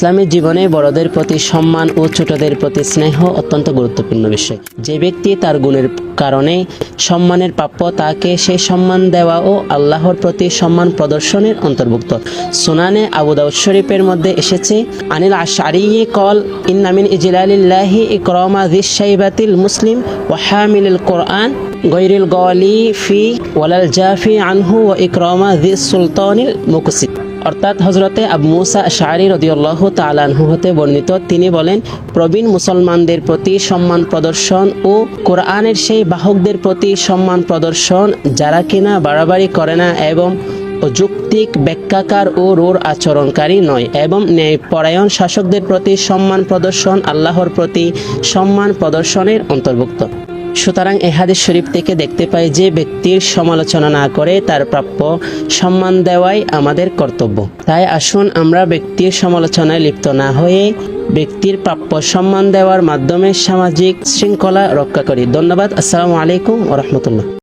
ইসলামী জীবনে বড়দের প্রতি সম্মান ও ছোটদের প্রতি স্নেহ অত্যন্ত গুরুত্বপূর্ণ বিষয়। যে ব্যক্তি তার গুণের কারণে সম্মানের প্রাপ্য, তাকে সে সম্মান দেওয়া ও আল্লাহর প্রতি সম্মান প্রদর্শনের অন্তর্ভুক্ত। সুনানে আবু দাউদ শরীফের মধ্যে এসেছে, আনিল আশারি কল ইন্নামিন ইজলালিল্লাহি ইকরামা যিশাইবাতিল মুসলিম ওয়া হামিলিল কোরআন গৈরিল গলি ফি ওয়ালাল জাফি আনহু ও ইকরামা জি সুলতানিল মুকসিদ। অর্থাৎ হজরতে আবু মুসা শাহরি রদিউল্লাহ তালানহু হতে বর্ণিত, তিনি বলেন, প্রবীণ মুসলমানদের প্রতি সম্মান প্রদর্শন ও কোরআনের সেই বাহকদের প্রতি সম্মান প্রদর্শন যারা কিনা বাড়াবাড়ি করে না এবং অযৌক্তিক ব্যাখ্যাকার ও রোর আচরণকারী নয় এবং ন্যায়পরায়ণ শাসকদের প্রতি সম্মান প্রদর্শন আল্লাহর প্রতি সম্মান প্রদর্শনের অন্তর্ভুক্ত। সুতরাং এ হাদিস শরীফ থেকে দেখতে পাই যে ব্যক্তির সমালোচনা না করে তার প্রাপ্য সম্মান দেওয়াই আমাদের কর্তব্য। তাই আসুন আমরা ব্যক্তির সমালোচনায় লিপ্ত না হয়ে ব্যক্তির প্রাপ্য সম্মান দেওয়ার মাধ্যমে সামাজিক শৃঙ্খলা রক্ষা করি। ধন্যবাদ। আসসালামু আলাইকুম ওরহমতুল্লাহ